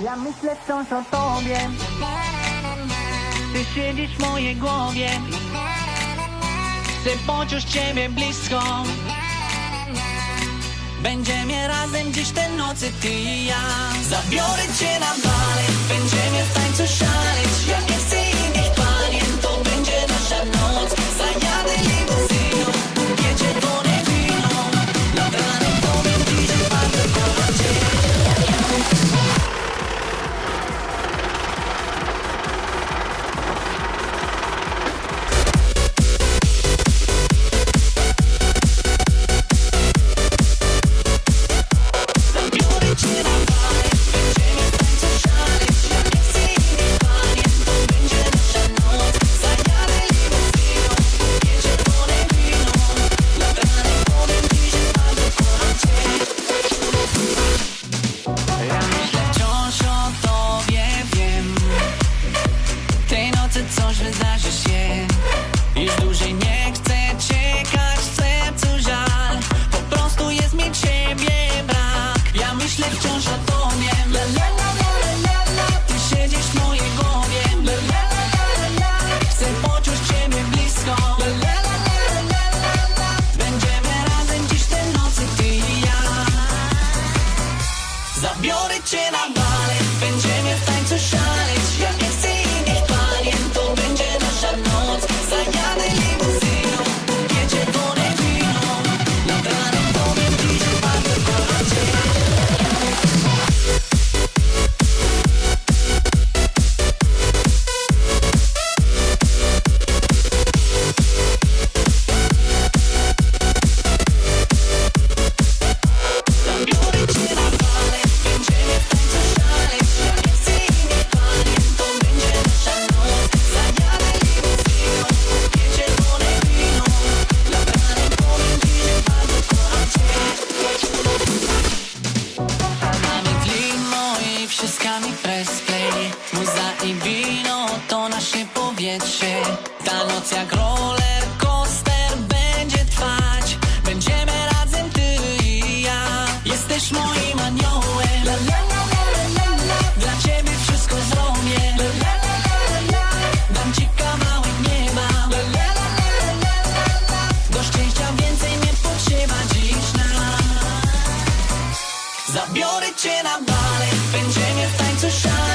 Ja myślę wciąż o tobie. Ty siedzisz w mojej głowie. Chcę poczuć ciebie blisko. Będziemy razem dziś te nocy, ty i ja. Zabiorę cię na balet Nocy coś wydarzy się Już dłużej nie chcę czekać sercu żal Po prostu jest mi ciebie brak Ja myślę wciąż o tobie la, la, la, la, la, la. Ty siedzisz w mojej głowie la, la, la, la, la, la. Chcę poczuć ciebie blisko la, la, la, la, la, la, la. Będziemy razem dziś te nocy, ty i ja Zabiorę cię na balet jak roller coaster będzie trwać Będziemy razem ty i ja Jesteś moim aniołem la, la, la, la, la, la, la. Dla ciebie wszystko zrobię la, la, la, la, la, la. Dam ci kawałek nieba la, la, la, la, la, la, la. Do szczęścia więcej nie potrzeba dziś nam Zabiorę cię na balet Będziemy w tańcu szaleć